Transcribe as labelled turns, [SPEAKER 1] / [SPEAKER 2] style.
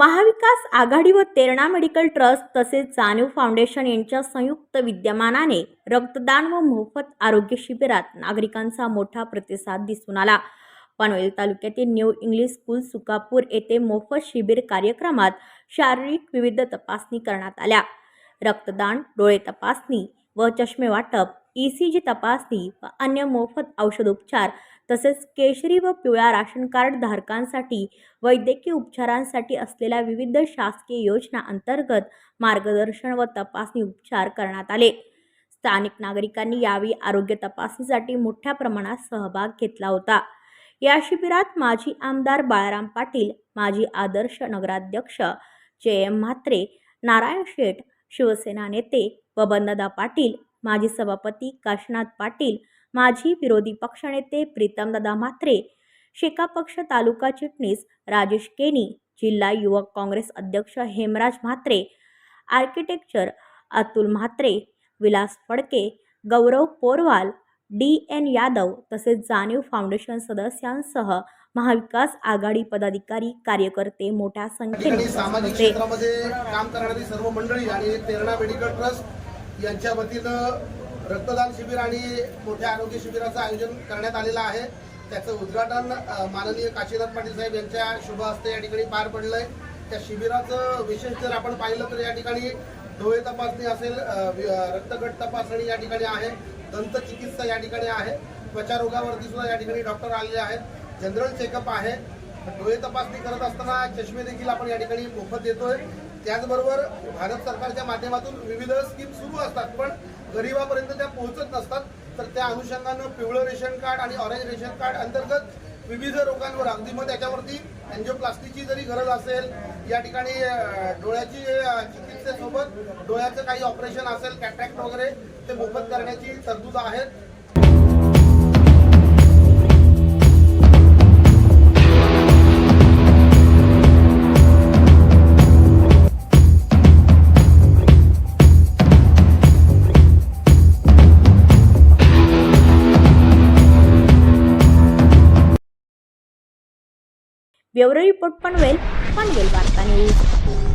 [SPEAKER 1] महाविकास आघाडी व Terna medical trust तसेच Janiv foundation यांच्या संयुक्त विद्यमानाने रक्तदान व मोफत आरोग्य शिबिरात नागरिकांचा मोठा प्रतिसाद दिसून आला. पनवेल तालुक्यातील न्यू इंग्लिश स्कूल सुकापूर येथे मोफत शिबिर कार्यक्रमात शारीरिक विविध तपासणी करण्यात आल्या. रक्तदान डोळे तपासणी व चष्मे वाटप ई सी जी तपासणी व अन्य मोफत औषधोपचार तसेच केशरी व पिवळ्या राशन कार्ड धारकांसाठी वैद्यकीय उपचारांसाठी असलेल्या विविध शासकीय योजना अंतर्गत मार्गदर्शन व तपासणी उपचार करण्यात आले. स्थानिक नागरिकांनी यावेळी आरोग्य तपासणीसाठी मोठ्या प्रमाणात सहभाग घेतला होता. या शिबिरात माजी आमदार बाळाराम पाटील माजी आदर्श नगराध्यक्ष जे एम म्हात्रे नारायण शेठ शिवसेना नेते व बबनदादा पाटील माजी सभापती काशीनाथ पाटील माजी विरोधी पक्षनेते प्रीतमदादा म्हात्रे शेका पक्ष तालुका चिटणीस राजेश केनी जिल्हा युवक काँग्रेस अध्यक्ष Hemraj Mhatre architecture Atul Mhatre Vilas Phadke Gaurav Porwal D N Yadav तसेच जाणीव फाउंडेशन सदस्यांसह महाविकास आघाडी पदाधिकारी कार्यकर्ते मोठ्या संख्येने
[SPEAKER 2] सामाजिक क्षेत्रामध्ये काम करणारी सर्व मंडळी आणि तेरणा मेडिकल ट्रस्ट यांच्या वतीनं रक्तदान शिबिर आणि मोठ्या आरोग्य शिबिराचं आयोजन करण्यात आलेलं आहे. त्याचं उद्घाटन माननीय काशीनाथ पाटील साहेब यांच्या शुभ हस्ते या ठिकाणी पार पडलंय. त्या शिबिराचं विशेष जर आपण पाहिलं तर या ठिकाणी डोळे तपासणी असेल रक्तगट तपासणी या ठिकाणी आहे दंत चिकित्सा या ठिकाणी आहे त्वचारोगावरती सुद्धा या ठिकाणी डॉक्टर आलेले आहेत. जनरल चेकअप आहे. डोळे तपासणी करत असताना चष्मे देखील आपण या ठिकाणी मोफत देतोय. त्याचबरोबर भारत सरकारच्या माध्यमातून विविध स्कीम सुरू असतात पण गरिबापर्यंत त्या पोहोचत नसतात. तर त्या अनुषंगानं पिवळं रेशन कार्ड आणि ऑरेंज रेशन कार्ड अंतर्गत विविध रोगांवर अगदी मग त्याच्यावरती अँजिओप्लास्टीची जरी गरज असेल या ठिकाणी डोळ्याची चिकित्सेसोबत डोळ्याचं काही ऑपरेशन असेल कॅट्रॅक्ट वगैरे ते मोफत करण्याची तरतूद आहे
[SPEAKER 1] બ્યુરો રિપોર્ટ પનવેલ પનવેલ વાર્તા ન્યૂઝ